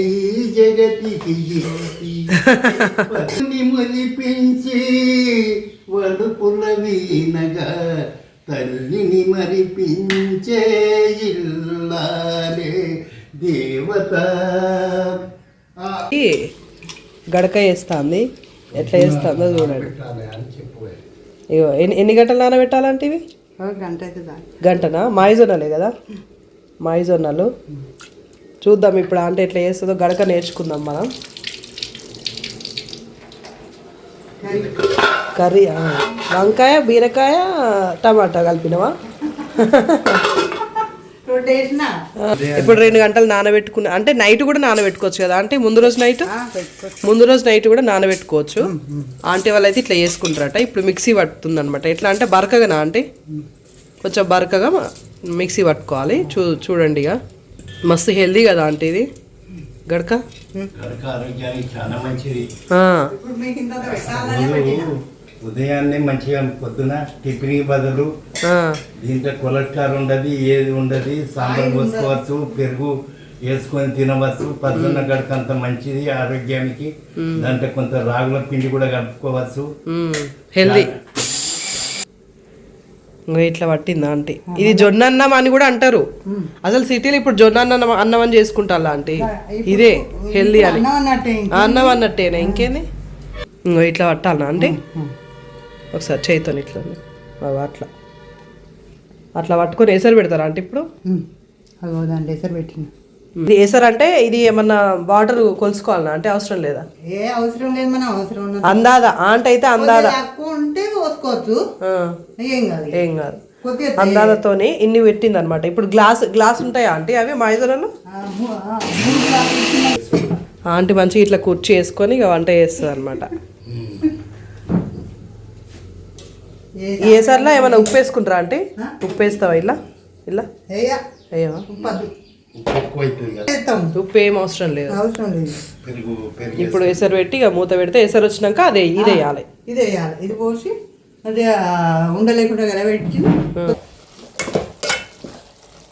ఈ జగతికి మురిపించి వడుపుల వీనగా తల్లిని మరిపించే ఇల్లాలే దేవత. గడక వేస్తుంది. ఎట్లా వేస్తుందో చూడండి. పెట్టాలి అని చెప్పు ఇగో ఎన్ని ఎన్ని గంటలు నానబెట్టాలంటే ఇవి? గంటనా? మాయిజొన్నలే కదా? మాయిజొన్నలు. చూద్దాం ఇప్పుడు అంటే ఎట్లా చేస్తుందో గడక నేర్చుకుందాం మనం. కర్రీ వంకాయ బీరకాయ టమాటా కలిపినవా? ఇప్పుడు రెండు గంటలు నానబెట్టుకున్న అంటే నైట్ కూడా నానబెట్టుకోవచ్చు కదా అంటే ముందు రోజు నైట్? ముందు రోజు నైట్ కూడా నానబెట్టుకోవచ్చు. ఆంటీ వాళ్ళు అయితే ఇట్లా చేసుకుంటారట. ఇప్పుడు మిక్సీ పట్టుతుంది అనమాట ఎట్లా అంటే బరకగా ఆంటీ? కొంచెం బరకగా మిక్సీ పట్టుకోవాలి. చూ చూడండి ఇక. మస్తు హెల్దీ కదా ఆంటీ ఇది. గడక? ఉదయాన్నే మంచిగా పొద్దున టిఫిన్ బదులు దీంట్లో కొలెస్ట్రాల్ ఉండదు ఏది ఉండదు సాంబార్ పోసుకోవచ్చు పెరుగు వేసుకొని తినవచ్చు. పద్దున్న గడక అంత మంచిది ఆరోగ్యానికి. దాంట్లో కొంత రాగుల పిండి కూడా కలుపుకోవచ్చు. హెల్దీ. ఇంకా ఇట్లా పట్టిందా ఆంటీ. ఇది జొన్న అన్నం అని కూడా అంటారు. అసలు సిటీలో ఇప్పుడు జొన్న అన్నం అన్నం అని చేసుకుంటారా ఆంటీ ఇదే హెల్దీ అని. అన్నం అన్నట్టేనా ఇంకేంది? ఇంకో ఇట్లా పట్టాలనా అంటే ఒకసారి చేయితో ఇట్లా అట్లా. అట్లా పట్టుకొని ఏసరు పెడతారా అంటే ఇప్పుడు? దాంట్లో ఎసరు పెట్టిన అంటే ఇది ఏమన్నా వాటర్ కొలుసుకోవాలనా? అంటే అవసరం లేదా? ఏ అవసరం లేదు మన అవసరం ఉన్నది. అందాదా? ఆంట అయితే అందాదా? తక్కువ ఉంటే పోసుకోవచ్చు. ఆ, ఏం కాదు. ఏం కాదు. కొద్దిగా అందాలతోని ఇన్ని పెట్టింది అనమాట ఇప్పుడు గ్లాస్ గ్లాస్ ఉంటాయా ఆంటీ? అవి మైజోలలో ఆ, ము- ఆ, మూడు గ్లాసులు ఇచ్చిన. ఆంటీ మంచిగా ఇట్లా కుర్చీ వేసుకొని ఇక వంట చేస్తుంది అనమాట ఏ- ఈ ఏసర్లో ఏమైనా ఉప్పు వేసుకుంటారా ఆంటీ? ఉప్పు వేస్తావా ఇలా ఇలా ఏయ, ఉప్పద్దు. ఉప్పు ఎక్కువ అవుతుంది కదా చేస్తాం. ఉప్పు ఏం అవసరం లేదు. అవసరం లేదు. పెరుగు పెరుగు ఇప్పుడు ఎసరు పెట్టి ఇక మూత పెడితే ఎసరు వచ్చినాక అదే ఇది వేయాలి. ఇది వేయాలి. ఇది పోసి అది ఉండలేకుండా కలబెట్టి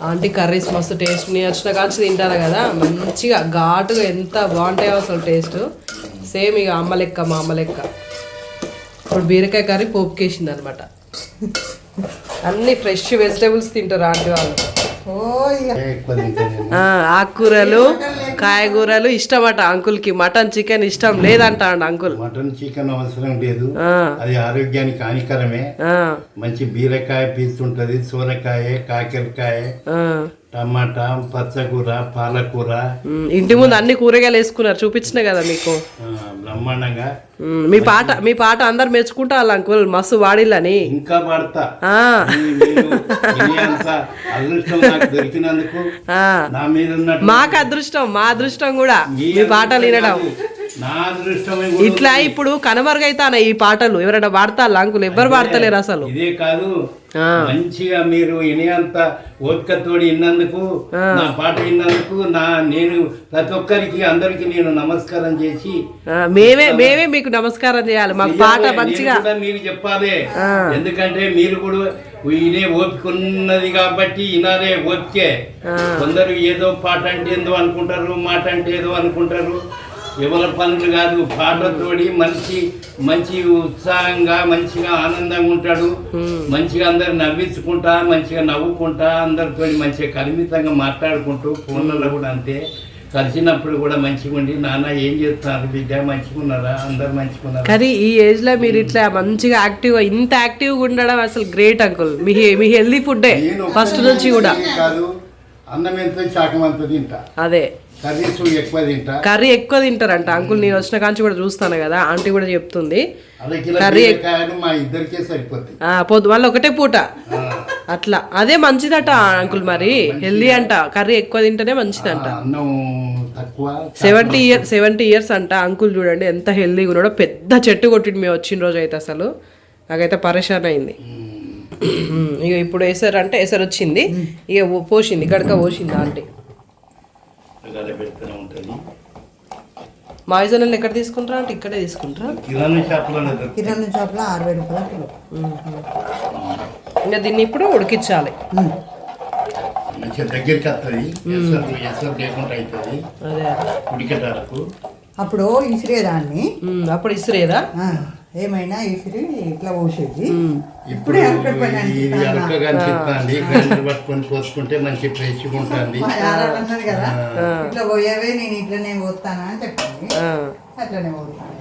ఆంటీ కర్రీస్ మస్తు టేస్ట్ నేను వచ్చిన కాచి తింటారు కదా మంచిగా ఘాటుగా ఎంత బాగుంటాయో అసలు టేస్ట్. సేమ్ ఇక అమ్మ లెక్క మా అమ్మ లెక్క. ఇప్పుడు బీరకాయ కర్రీ పోపుకేసింది అనమాట. అన్ని ఫ్రెష్ వెజిటేబుల్స్ తింటారు ఆంటీ వాళ్ళు ఓ ఇక ఎక్కువ తింటాను ఆ, ఆకుకూరలు కాయగూరలు ఇష్టమట అంకుల్కి. మటన్ చికెన్ ఇష్టం లేదంట అంకుల్. మటన్ చికెన్ అవసరం లేదు. అది ఆరోగ్యానికి హానికరమే. మంచి బీరకాయ పీస్ ఉంటుంది. సూరకాయ కాకరకాయ. టమాటా పచ్చకూర పాలకూర. ఇంటి ముందు అన్ని కూరగాయలు వేసుకున్నారు. చూపించిన కదా మీకు. బ్రహ్మాండంగా మీ పాట మీ పాట అందరు మెచ్చుకుంటారు అంకుల్ మస్తు వాడిల్లని. ఇంకా పడతా. అదృష్టం నాకు దొరికినందుకు. నా మీద మాకు అదృష్టం మా అదృష్టం కూడా. మీ పాటలు వినడం. ఇట్లా ఇప్పుడు కనుమరుగైతానే ఈ పాటలు. ఎవరైనా పాడతారు అంకుల్ ఎవ్వరు పాడతలేరు అసలు. ఇదే కాదు. మంచిగా మీరు వినేంత ఓపికతోడి విన్నందుకు నా పాట విన్నందుకు నా నేను ప్రతి ఒక్కరికి అందరికి నేను నమస్కారం చేసి మేమే మేమే మీకు నమస్కారం చేయాలి. మాకు పాట. మంచిగా మీకు చెప్పాలి. ఎందుకంటే మీరు కూడా వినే ఓపిక ఉన్నది కాబట్టి వినాలే ఓపికే. కొందరు ఏదో పాట అంటే ఏదో అనుకుంటారు మాట అంటే ఏదో అనుకుంటారు. ఎవరి పనులు కాదు పాటతోడి మనిషి మంచి ఉత్సాహంగా మంచిగా ఆనందంగా ఉంటాడు. మంచిగా అందరు నవ్వించుకుంటా మంచిగా నవ్వుకుంటా అందరితో మంచిగా కలిమితంగా మాట్లాడుకుంటూ ఫోన్లలో కూడా అంతే. కలిసినప్పుడు కూడా మంచిగా ఉండి నాన్న ఏం చేస్తున్నారు? బిడ్డ మంచిగా ఉన్నారా అందరు మంచిగా ఉన్నారా కానీ ఈ ఏజ్లో మీరు ఇట్లా మంచిగా యాక్టివ్ ఇంత యాక్టివ్ ఉండడం అసలు గ్రేట్ అంకుల్ మీ మీ హెల్దీ ఫుడ్డే ఫస్ట్ నుంచి కూడా. కాదు అన్నం ఎంత శాఖం అంత తింటా. అదే. కర్రీస్ ఎక్కువ తింటా. కర్రీ ఎక్కువ తింటారంట. అంకుల్ నేను వచ్చిన కాంచి కూడా చూస్తాను కదా. ఆంటీ కూడా చెప్తుంది. కర్రీ మా ఇద్దరికే పొద్దు మళ్ళీ ఒకటే పూట. అట్లా. అదే మంచిదట అంకుల్ మరి. హెల్దీ అంట. కర్రీ ఎక్కువ తింటేనే మంచిదంట. సెవెంటీ ఇయర్ సెవెంటీ ఇయర్స్ అంట. అంకుల్ చూడండి ఎంత హెల్దీగా ఉన్నాడో. పెద్ద చెట్టు కొట్టిండు మేము వచ్చిన రోజు అయితే అసలు. నాకైతే పరేషాన్ అయింది. ఇక ఇప్పుడు ఎసరు అంటే ఎసరు వచ్చింది. ఇక పోసింది గడక పోసింది ఆంటీ. గల పెడుతూనే ఉంటుంది. మాయిజనల్ ఎక్కడ తీసుకుంటారా? అంటే ఇక్కడే తీసుకుంటారా? కిరాణా దొరుకుతాయి కిరాణా షాప్లో అరవై రూపాయల కిలో. ఇంకా దీన్ని ఇప్పుడు ఉడికించాలి. మంచిగా దగ్గరికి వస్తుంది. ఎసరు ఎసరు లేకుండా అవుతుంది ఉడికేటరకు. అప్పుడు ఇసిరేదాన్ని. అప్పుడు ఇసురేదా? ఆ, ఏమైనా ఇసిరి ఇట్లా పోసేది. ఇప్పుడే పట్టుకొని పోసుకుంటే మంచి ఫ్రెష్గా ఉంటుంది. అన్నది కదా. ఇట్లా పోయేవే నేను ఇట్లనే పోతానా అని చెప్పింది. అట్లనే పోతాను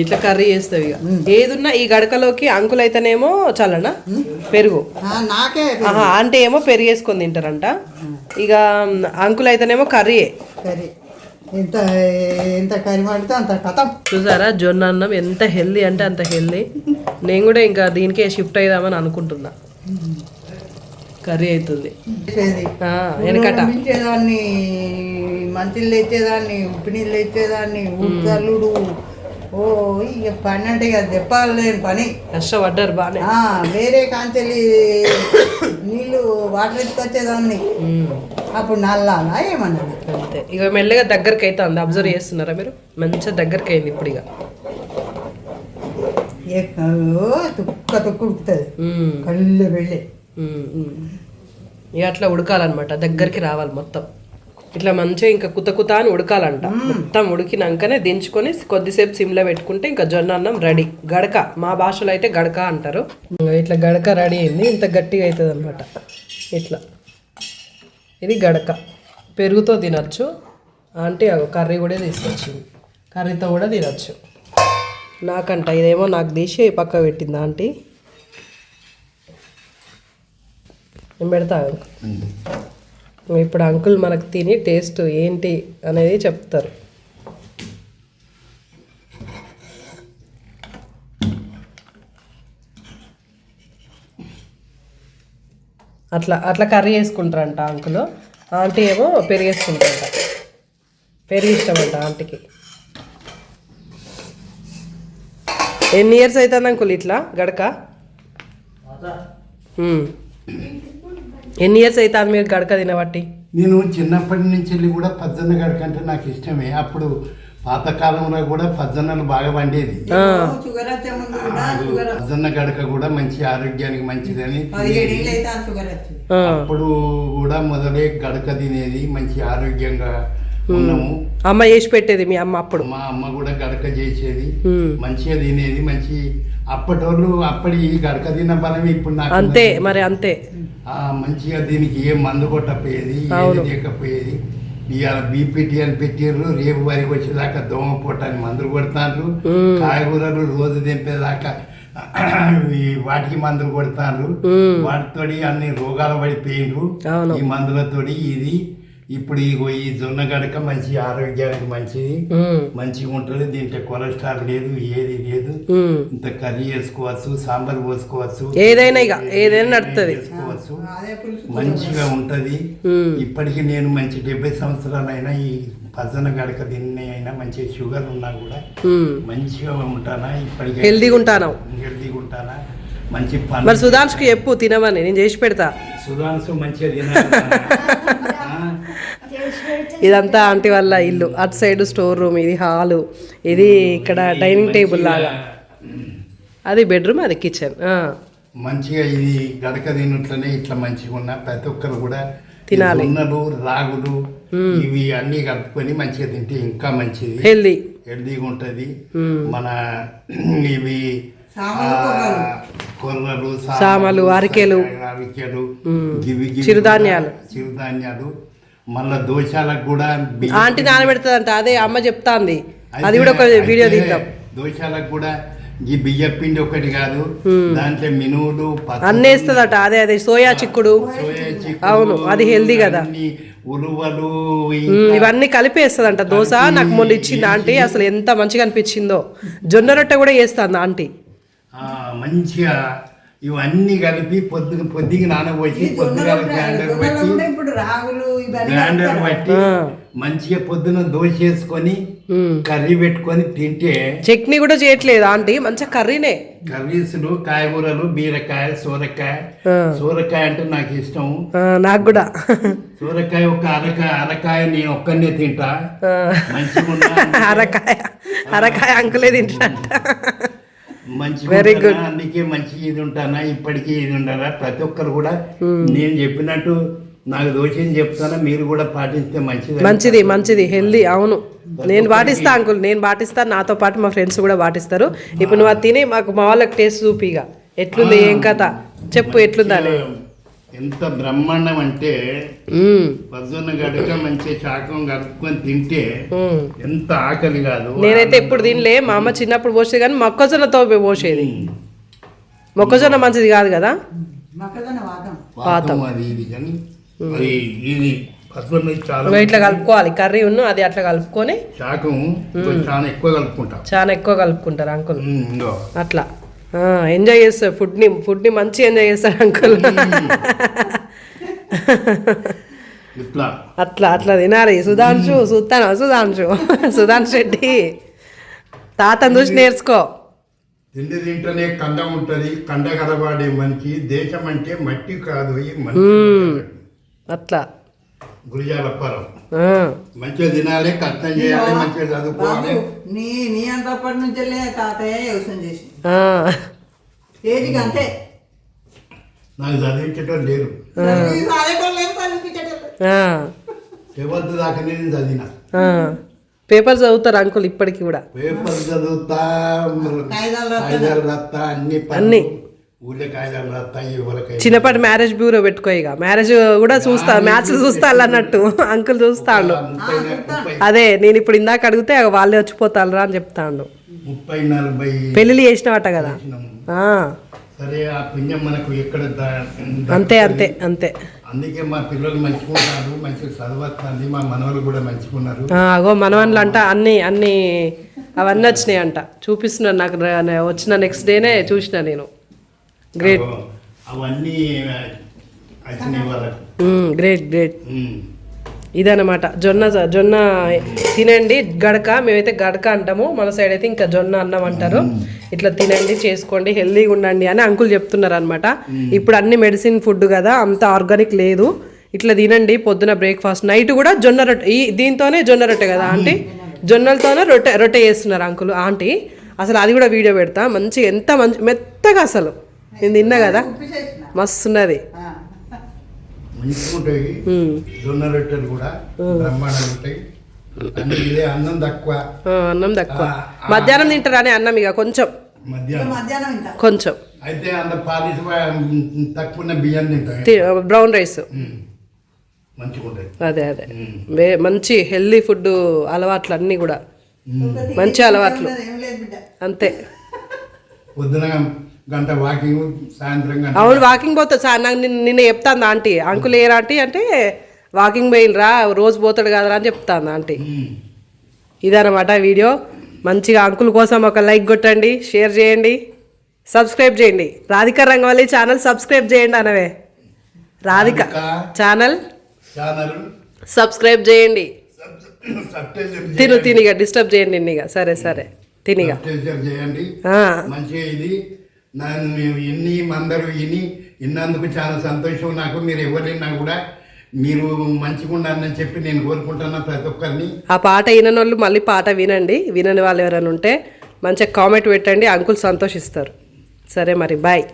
ఇట్లా కర్రీ చేస్తావు ఇక. ఏదున్నా ఈ గడకలోకి అంకులు అయితేనేమో చల్లనా పెరుగు. అంటే ఏమో పెరుగు వేసుకొని తింటారంట ఇక అంకులు అయితేనేమో కర్రీయే. కర్రీ. ఎంత ఎంత కర్రీ పడితే అంత కథం. చూసారా జొన్న అన్నం ఎంత హెల్దీ అంటే అంత హెల్దీ. నేను కూడా ఇంకా దీనికే షిఫ్ట్ అయిదామని అనుకుంటున్నా. కర్రీ అవుతుంది. వెనకట. పంపించేదాన్ని మంచిలు తెచ్చేదాన్ని ఉప్పు నీళ్ళు ఉత్తల్లుడు ఓ ఇక పని అంటే ఇక చెప్పలేని పని. కష్టపడ్డారు బాగానే ఆ, వేరే కాంచెలి నీళ్ళు వాటర్ ఎత్తుకొచ్చేదాన్ని అప్పుడు నల్లాలా ఏమన్నది? అంతే. ఇక మెల్లగా దగ్గరికి అవుతుంది అబ్జర్వ్ చేస్తున్నారా మీరు? మంచిగా దగ్గరికి అయింది ఇప్పుడు ఇక. తుక్క తుక్కు ఉడుకుతుంది. కళ్ళు వెళ్ళి. ఇక అట్లా ఉడకాలన్నమాట. దగ్గరికి రావాలి మొత్తం. ఇట్లా మంచిగా ఇంకా కుత కుత అని ఉడకాలంట. మొత్తం ఉడికినాకనే దించుకొని కొద్దిసేపు సిమ్లో పెట్టుకుంటే ఇంకా జొన్న అన్నం రెడీ. గడక. మా భాషలో అయితే గడక అంటారు. ఇట్లా గడక రెడీ అయింది. ఇంత గట్టిగా అవుతుంది అనమాట ఇట్లా. ఇది గడక. పెరుగుతో తినచ్చు. ఆంటీ అగో కర్రీ కూడా తీసుకొచ్చింది. కర్రీతో కూడా తినచ్చు. నాకంట ఇదేమో నాకు తీసి పక్క పెట్టింది ఆంటీ. నేను పెడతా. ఇప్పుడు అంకుల్ మనకు తిని టేస్ట్ ఏంటి అనేది చెప్తారు. అట్లా అట్లా కర్రీ వేసుకుంటారంట అంకుల్. ఆంటీ ఏమో పెరిగేసుకుంటారంట. పెరిగి ఇష్టం అంట ఆంటీకి. ఎన్ని ఇయర్స్ అవుతుంది అంకుల్ ఇట్లా గడక. ఎన్ని ఇయర్స్ అవుతుంది మీరు గడక తినబట్టి? నేను చిన్నప్పటి నుంచి వెళ్ళి కూడా పద్దన్న గడక అంటే నాకు ఇష్టమే. అప్పుడు పాతకాలంలో కూడా పద్దన్నలు బాగా షుగర్ పద్దన్న గడక కూడా మంచి ఆరోగ్యానికి మంచిదని అప్పుడు కూడా మొదలే గడక తినేది. మంచి ఆరోగ్యంగా ఉన్నాము. అమ్మ చేసి పెట్టేది మీ అమ్మ అప్పుడు? మా అమ్మ కూడా గడక చేసేది. మంచిగా తినేది. మంచి అప్పటి వాళ్ళు అప్పటి ఈ గడక తిన్న బలం ఇప్పుడు నాకు అంతే మరి అంతే. మంచిగా దీనికి ఏ మందు కొట్టపోయేది ఏది. లేకపోయేది ఇవాళ బీపీటీ అని పెట్టిర్రు రేపు వరకు వచ్చేదాకా దోమ పొట్టని మందులు కొడతారు మ్మ్. కాయగూరలు రోజు దింపేదాకా వాటికి మందులు కొడతారు మ్మ్. వాటితోటి అన్ని రోగాలు పడిపోయిండ్రు. ఈ మందులతోటి ఇది ఇప్పుడు ఇగో ఈ జొన్న గడక మంచి ఆరోగ్యానికి మంచిది మంచిగా ఉంటుంది దీంట్లో కొలెస్ట్రాల్ లేదు ఏది లేదు. ఇంత కర్రీ వేసుకోవచ్చు సాంబార్ పోసుకోవచ్చు ఏదైనా ఇక ఏదైనా నడుతుంది. వేసుకోవచ్చు. మంచిగా ఉంటది. ఇప్పటికీ నేను మంచి డెబ్బై సంవత్సరాలైనా ఈ పజన గడక తిని అయినా మంచి షుగర్ ఉన్నా కూడా. మంచిగా ఉంటానా? ఇప్పటికీ హెల్దీగా ఉంటాను? హెల్దీగా ఉంటానా? మంచి మరి పని సుధాంష్కి చెప్పు తినమని నేను చేసి పెడతా. సుధాంశు మంచిగా తినాలి. ఆ? ఇదంతా ఆంటీ వాళ్ళ ఇల్లు. అటు సైడ్ స్టోర్ రూమ్ ఇది హాలు ఇది ఇక్కడ డైనింగ్ టేబుల్ లాగా. అది బెడ్రూమ్ అది కిచెన్ మంచిగా ఇది గడక తినట్లనే ఇట్లా మంచిగా ఉన్న ప్రతి ఒక్కరు కూడా తినాలి. జొన్నలు రాగులు ఇవి అన్ని కలుపుకొని మంచిగా తింటే ఇంకా మంచిది. హెల్దీ హెల్దీగా ఉంటుంది. మన ఇవి కొర్రలు సామలు, అరికెలు. అరికెలు చిరుధాన్యాలు. చిరుధాన్యాలు. మళ్ళా దోషాలకు కూడా ఆంటీ నానబెడుతుందంట అదే అమ్మ చెప్తాంది. అది కూడా ఒక వీడియో తీద్దాం. దోషాలకు కూడా ఈ బియ్య పిండి ఒకటి కాదు దాంట్లో మినువులు పచ్చళ్ళు, అన్నీ వేస్తుందట అదే అదే సోయా చిక్కుడు. అవును, అది healthy కదా. ఉలువలు ఇవన్నీ కలిపి వేస్తుందంట దోశ నాకు మొన్న ఇచ్చింది ఆంటీ అసలు ఎంత మంచిగా అనిపించిందో. జొన్న రొట్టె కూడా వేస్తుంది ఆంటీ. మంచిగా ఇవన్నీ కలిపి పొద్దున పొద్దుకి నానబోసి పొద్దుగా గ్రైండర్ ఇవన్నీ గ్రైండర్ ఆ. మంచిగా పొద్దున దోశ వేసుకొని. కర్రీ పెట్టుకొని తింటే చట్నీ కూడా చేయట్లేదు ఆంటీ మంచిగా కర్రీనే. కర్రీసులు కాయగూరలు బీరకాయ సూరకాయ. సూరకాయ అంటే నాకు ఇష్టం. నాకు కూడా. సూరకాయ ఒక అరకాయ అరకాయ నేను ఒక్కనే తింటా. ఆ, మంచిగా ఉన్నా అరకాయ అరకాయ అంకులే తింటాడంట మంచి Very good. అందుకే మంచి ఇది ఉంటానా? ఇప్పటికీ ఇది ఉంటారా ప్రతి ఒక్కరు కూడా నేను చెప్పినట్టు నాకు దోషిని చెప్తానా? మీరు కూడా పాటిస్తే మంచిది మంచిది మంచిది. హెల్దీ అవును. నేను పాటిస్తా అంకుల్. నేను పాటిస్తా. నాతో పాటు మా ఫ్రెండ్స్ కూడా పాటిస్తారు. ఇప్పుడు నువ్వు తిని మాకు మా వాళ్ళకి టేస్ట్ చూపిగా ఎట్లుంది ఏం కథ? చెప్పు ఎట్లుందని ఎంత బ్రహ్మాండం అంటే. పొద్దున్న గడక మంచి శాకం కలుపుకొని తింటే. ఎంత ఆకలి కాదు. నేనైతే ఎప్పుడు తినలే. మా అమ్మ చిన్నప్పుడు పోసేది కానీ మొక్కజొన్నతో పోసేది. మొక్కజొన్న మంచిది కాదు కదా? అది ఇది కానీ అది ఇది పొద్దున్న చాలా ఇగో ఇట్లా కలుపుకోవాలి. కర్రీ ఉన్ను అది అట్లా కలుపుకొని శాకం చాలా ఎక్కువ కలుపుకుంటాం. చాలా ఎక్కువ కలుపుకుంటారు అంకుల్. అట్లా. ఎంజాయ్ చేస్తారు ఫుడ్ని ఫుడ్ని మంచిగా ఎంజాయ్ చేస్తారు అంకుల్ అట్లా అట్లా తినాలి. సుధాంశు చూస్తాను సుధాంశు. సుధాంశు రెడ్డి. తాతను చూసి నేర్చుకో. తిండి తింటేనే కండ ఉంటది. కండ కలవాడే మనిషి. దేశం అంటే మట్టి కాదు. అట్లా. గురిజాల అప్పారావు. ఆ, మంచిగా తినాలి కష్టం చేయాలి మంచిగా చదువుకోవాలి. నీ నీ అంతప్పటి నుంచి తాతయ్య వ్యవసాయం చేసి. అంతే. నాకు లేరు. సెవెంత్ దాకా నేను చదివిన. పేపర్ చదువుతారు అంకుల్ ఇప్పటికి కూడా. పేపర్ చదువుతా అన్ని. అన్ని. చిన్నపాటి మ్యారేజ్ బ్యూరో పెట్టుకో ఇక. మ్యారేజ్ కూడా చూస్తా మ్యాచ్ చూస్తా అన్నట్టు. అంకుల్ చూస్తాడు అదే నేను ఇప్పుడు ఇందాక అడిగితే వాళ్ళే వచ్చిపోతారు అని చెప్తాడు. పెళ్ళిళ్ళు చేసినవట కదా? అంతే. అంతే అంతే. అందుకే మా పిల్లలు మంచుకున్నారు మంచిగా చదవస్తుంది మా మనవలు కూడా మంచుకున్నారు అగో మనవన్లు అంట అన్ని అన్ని అవన్నీ వచ్చినాయి అంట చూపిస్తున్నాను నాకు వచ్చిన నెక్స్ట్ డేనే చూసిన నేను. గ్రేట్ అవన్నీ గ్రేట్ గ్రేట్. ఇదన్నమాట. జొన్న జొన్న తినండి గడక మేమైతే గడక అంటాము మన సైడ్ అయితే ఇంకా జొన్న అన్నం అంటారు. ఇట్లా తినండి చేసుకోండి హెల్దీగా ఉండండి అని అంకుల్ చెప్తున్నారు అనమాట ఇప్పుడు అన్ని మెడిసిన్ ఫుడ్ కదా అంత ఆర్గానిక్ లేదు. ఇట్లా తినండి పొద్దున బ్రేక్ఫాస్ట్ నైట్ కూడా జొన్న రొట్టె ఈ దీంతోనే జొన్న రొట్టె కదా ఆంటీ? జొన్నలతోనే రొట్టె రొట్టె చేస్తున్నారు అంకుల్ ఆంటీ. అసలు అది కూడా వీడియో పెడతా మంచి ఎంత మంచి మెత్తగా అసలు. నేను తిన్నా కదా. ఉంటాయి జొన్న రొట్టెలు కూడా బ్రహ్మాండంగా ఉంటాయి. అన్ని తక్కువ. అన్నం. మధ్యాహ్నం తింటారా అని అన్నం ఇక కొంచెం. కొంచెం. అయితే అంత పాలిస్ తక్కువ బియ్యం బ్రౌన్ రైస్. అదే అదే. మంచి హెల్దీ ఫుడ్ అలవాట్లు అన్నీ కూడా మంచి అలవాట్లు. ఏం లేదు బిడ్డ. అంతే. పొద్దున గంట వాకింగ్ సాయంత్రం గంట అవును వాకింగ్ పోతా. సార్ నాకు నిన్న చెప్తాను ఆంటీ. అంకుల్ ఏరా ఆంటీ అంటే వాకింగ్ పోయినరా రోజు పోతాడు కదరా అని చెప్తాను ఆంటీ. ఉమ్. ఇదన్నమాట వీడియో. మంచిగా అంకుల్ కోసం ఒక లైక్ కొట్టండి షేర్ చేయండి సబ్స్క్రైబ్ చేయండి. రాధిక రంగవల్లి ఛానల్ సబ్స్క్రైబ్ చేయండి అనవే. రాధిక. ఛానల్ ఛానల్ సబ్స్క్రైబ్ చేయండి. తిను తినిగా డిస్టర్బ్ చేయండి నిన్నిగా. సరే సరే. తినిగా. చేయండి. మంచిగా ఇది. నన్ను మేము ఎన్ని అందరూ విని విన్నందుకు చాలా సంతోషం. నాకు మీరు ఎవరైనా కూడా మీరు మంచిగా ఉండాలని చెప్పి నేను కోరుకుంటున్నా ప్రతి ఒక్కరిని. ఆ పాట వినని వాళ్ళు మళ్ళీ పాట వినండి. వినని వాళ్ళు ఎవరైనా ఉంటే మంచిగా కామెంట్ పెట్టండి. అంకుల్ సంతోషిస్తారు. సరే మరి బాయ్.